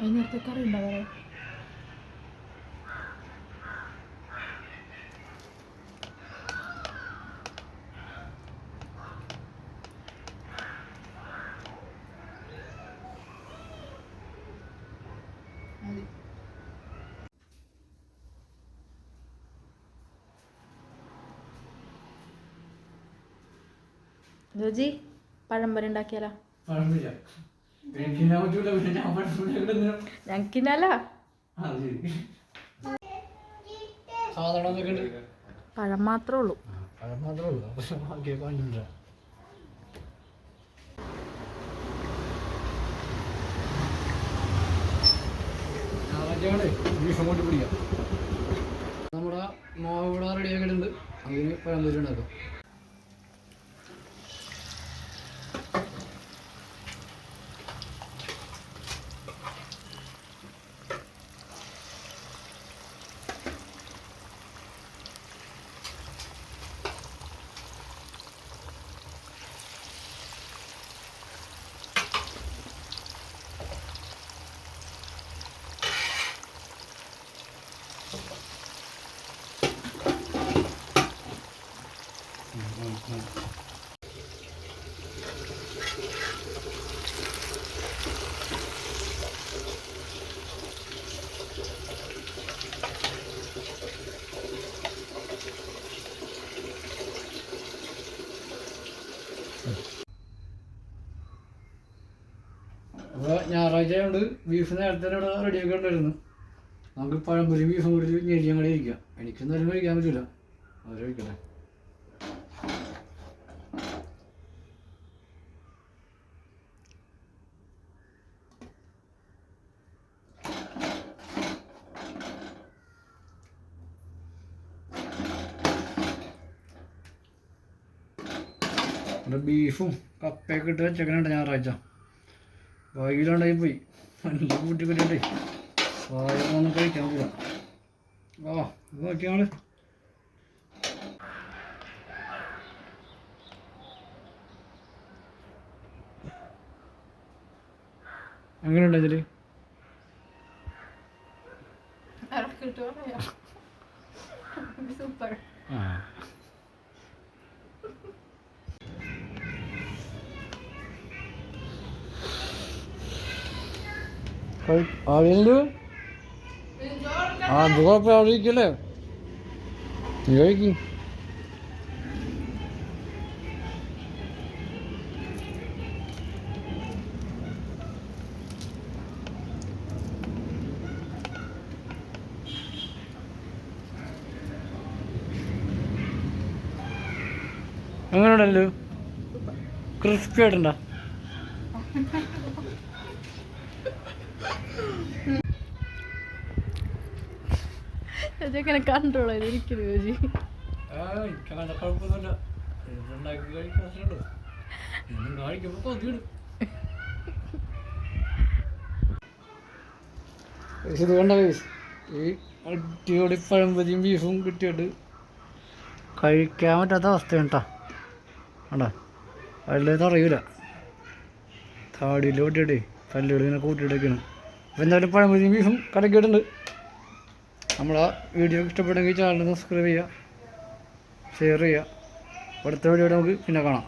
വൈകുന്നേരത്തെ കറി ഉണ്ടോ വേറെ മതി രുചി പഴംപൊരി ഉണ്ടാക്കിയാലോ ഞങ്ങൾക്കിന്നല്ല പഴം മാത്രമേ ഉള്ളൂ. പഴം മാത്രമേ ഉള്ളൂ. പിടിക്കാം. നമ്മുടെ മാവ് ഇവിടെ റെഡിയാക്കിയിട്ടുണ്ട് അതിന് പഴംപൊരി ഉണ്ടാക്കും. അപ്പോൾ ഞായറാഴ്ച ആയതുകൊണ്ട് ബീഫ് നേരത്തെ ഇവിടെ റെഡിയാക്കി ഉണ്ടായിരുന്നു. നമുക്ക് പഴംപൊരി ബീഫും കൂടി ഞെരിയാൻ കൂടി ഇരിക്കാം എനിക്ക് എന്തായാലും കഴിക്കാൻ പറ്റില്ല അവരെ കഴിക്കട്ടെ. ഇവിടെ ബീഫും കപ്പയൊക്കെ ഇട്ട് ചിക്കനുണ്ട് ഞായറാഴ്ച. വൈകിലുണ്ടായി പോയി. നല്ല കൂട്ടി കൂട്ടിണ്ടേ വായൊന്നും കഴിക്കാൻ പറ്റില്ല ആ ഇത് നോക്കിയാണ് എങ്ങനെയുണ്ട് ഇതിൽ? സൂപ്പർ ആ. ആവിയല്ലോ ആ ഇരിക്കല്ലേ നീ കഴിക്കും എങ്ങനെയുണ്ടല്ലോ ക്രിസ്പി ആയിട്ടുണ്ടോ ഇങ്ങനെ കൺട്രോൾ ചെയ്ത് ഇരിക്കുന്നു രുചി ആ എനിക്കങ്ങനെ കുഴപ്പമൊന്നുമില്ല ഇതുണ്ടാക്കി കഴിക്കാൻ കണ്ട്രോൾ ചെയ്ത് ഇരിക്കുന്നു ചേച്ചി ഇത് ഈ അടിപൊളി പഴമ്പതിയും ബീഫും കിട്ടിയിട്ട് കഴിക്കാൻ പറ്റാത്ത അവസ്ഥയാണ് കേട്ടോ കണ്ടോ? അതിലൊന്നും അറിയൂല. താടിയിൽ പൊട്ടിയിട്ടേ പല്ലുകൾ ഇങ്ങനെ കൂട്ടിയിട്ടൊക്കെയാണ് അപ്പോൾ എന്തായാലും പഴംപൊരിയും ബീഫും കടക്കിയിട്ടുണ്ട് നമ്മളാ വീഡിയോ ഇഷ്ടപ്പെട്ടെങ്കിൽ ചാനൽ സബ്സ്ക്രൈബ് ചെയ്യുക ഷെയർ ചെയ്യുക. അടുത്ത വീഡിയോ നമുക്ക് പിന്നെ കാണാം.